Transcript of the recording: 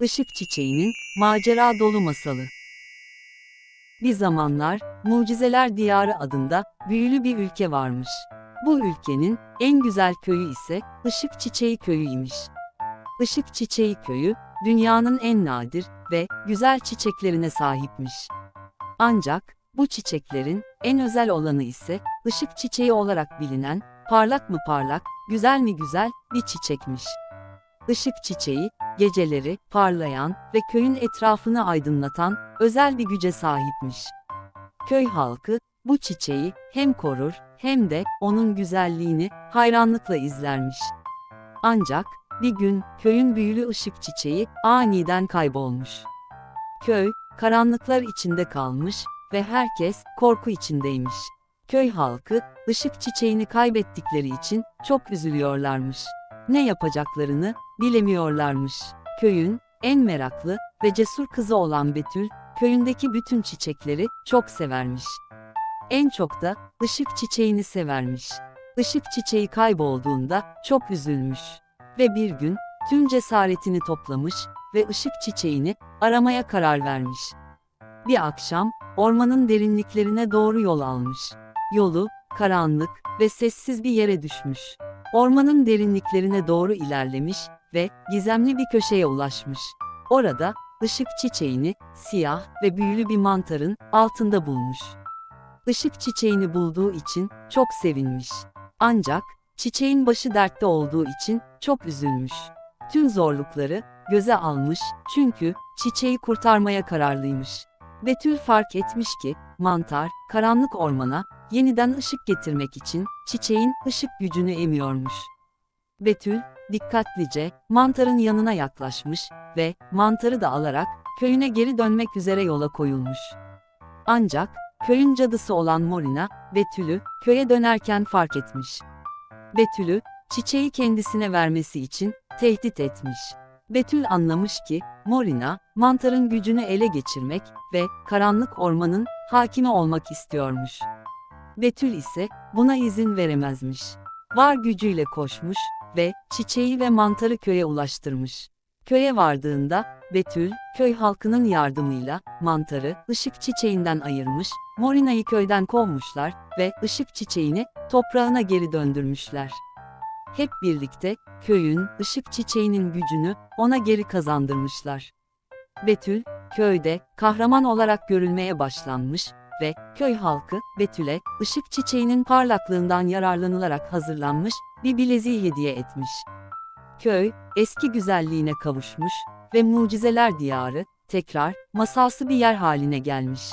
Işık Çiçeği'nin macera dolu masalı. Bir zamanlar Mucizeler Diyarı adında büyülü bir ülke varmış. Bu ülkenin en güzel köyü ise Işık Çiçeği köyüymiş. Işık Çiçeği köyü dünyanın en nadir ve güzel çiçeklerine sahipmiş. Ancak bu çiçeklerin en özel olanı ise ışık çiçeği olarak bilinen parlak mı parlak, güzel mi güzel bir çiçekmiş. Işık çiçeği, geceleri parlayan ve köyün etrafını aydınlatan özel bir güce sahipmiş. Köy halkı bu çiçeği hem korur hem de onun güzelliğini hayranlıkla izlermiş. Ancak bir gün köyün büyülü ışık çiçeği aniden kaybolmuş. Köy karanlıklar içinde kalmış ve herkes korku içindeymiş. Köy halkı ışık çiçeğini kaybettikleri için çok üzülüyorlarmış. Ne yapacaklarını bilemiyorlarmış. Köyün en meraklı ve cesur kızı olan Betül, köyündeki bütün çiçekleri çok severmiş. En çok da ışık çiçeğini severmiş. Işık çiçeği kaybolduğunda çok üzülmüş ve bir gün tüm cesaretini toplamış ve ışık çiçeğini aramaya karar vermiş. Bir akşam ormanın derinliklerine doğru yol almış. Yolu karanlık ve sessiz bir yere düşmüş. Ormanın derinliklerine doğru ilerlemiş ve gizemli bir köşeye ulaşmış. Orada ışık çiçeğini siyah ve büyülü bir mantarın altında bulmuş. Işık çiçeğini bulduğu için çok sevinmiş. Ancak çiçeğin başı dertte olduğu için çok üzülmüş. Tüm zorlukları göze almış çünkü çiçeği kurtarmaya kararlıymış. Betül fark etmiş ki mantar karanlık ormana yeniden ışık getirmek için çiçeğin ışık gücünü emiyormuş. Betül dikkatlice mantarın yanına yaklaşmış ve mantarı da alarak köyüne geri dönmek üzere yola koyulmuş. Ancak köyün cadısı olan Morina Betül'ü köye dönerken fark etmiş. Betül'ü çiçeği kendisine vermesi için tehdit etmiş. Betül anlamış ki Morina mantarın gücünü ele geçirmek ve karanlık ormanın hakimi olmak istiyormuş. Betül ise buna izin veremezmiş. Var gücüyle koşmuş ve çiçeği ve mantarı köye ulaştırmış. Köye vardığında Betül, köy halkının yardımıyla mantarı ışık çiçeğinden ayırmış, Morina'yı köyden kovmuşlar ve ışık çiçeğini toprağına geri döndürmüşler. Hep birlikte köyün ışık çiçeğinin gücünü ona geri kazandırmışlar. Betül, köyde kahraman olarak görülmeye başlanmış ve köy halkı Betül'e ışık çiçeğinin parlaklığından yararlanılarak hazırlanmış bir bileziği hediye etmiş. Köy eski güzelliğine kavuşmuş ve mucizeler diyarı tekrar masalsı bir yer haline gelmiş.